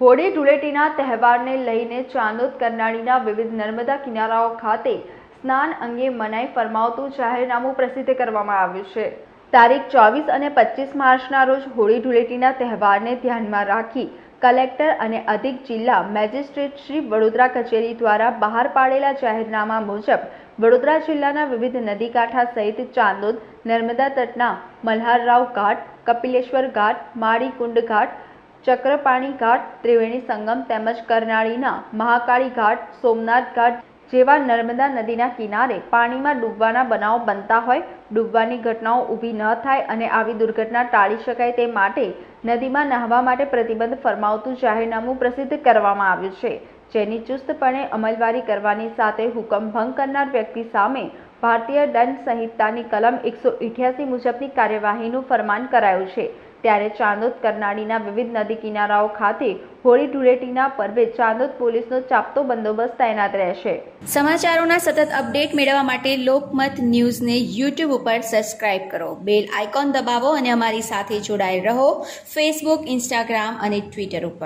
હોળી ધૂળેટીના તહેવારને લઈને ચાંદોદ કરનાળીના વિવિધ નર્મદા કિનારાઓ ખાતે સ્નાન અંગે મનાઈ ફરમાવતું જાહેરનામું પ્રસિદ્ધ કરવામાં આવ્યું છે. તારીખ ચોવીસ અને પચીસ માર્ચના રોજ હોળી ધૂળેટીના તહેવારને ધ્યાનમાં રાખી કલેક્ટર અને અધિક જિલ્લા મેજિસ્ટ્રેટ શ્રી વડોદરા કચેરી દ્વારા બહાર પાડેલા જાહેરનામા મુજબ વડોદરા જિલ્લાના વિવિધ નદી કાંઠા સહિત ચાંદોદ, નર્મદા તટના મલ્હારરાવ ઘાટ, કપિલેશ્વર ઘાટ, માળીકુંડ ઘાટ ચક્રપાણી ઘાટ, ત્રિવેણી સંગમ તેમજ કરનાળીના મહાકાળી ઘાટ, સોમનાથ ઘાટ જેવા નર્મદા નદીના કિનારે પાણીમાં ડૂબવાના બનાવ બનતા હોય, ડૂબવાની ઘટનાઓ ઊભી ન થાય અને આવી દુર્ઘટના ટાળી શકાય તે માટે નદીમાં નહાવા માટે પ્રતિબંધ ફરમાવતું જાહેરનામું પ્રસિદ્ધ કરવામાં આવ્યું છે, જેની ચુસ્તપણે અમલવારી કરવાની સાથે હુકમ ભંગ કરનાર વ્યક્તિ સામે ભારતીય દંડ સંહિતાની કલમ એકસો ઇઠ્યાસી મુજબની કાર્યવાહીનું ફરમાન કરાયું છે. ત્યારે ચાંદોદ કરનાળીના વિવિધ નદી કિનારાઓ ખાતે હોળી ધૂળેટીના પર્વે ચાંદોદ પોલીસનો ચાપતો બંદોબસ્ત તૈનાત રહેશે. સમાચારોના સતત અપડેટ મેળવવા માટે લોકમત ન્યૂઝને યુટ્યુબ ઉપર સબસ્ક્રાઇબ કરો. બેલ આઇકોન દબાવો અને અમારી સાથે જોડાયેલ રહો. ફેસબુક ઇન્સ્ટાગ્રામ અને ટ્વિટર ઉપર.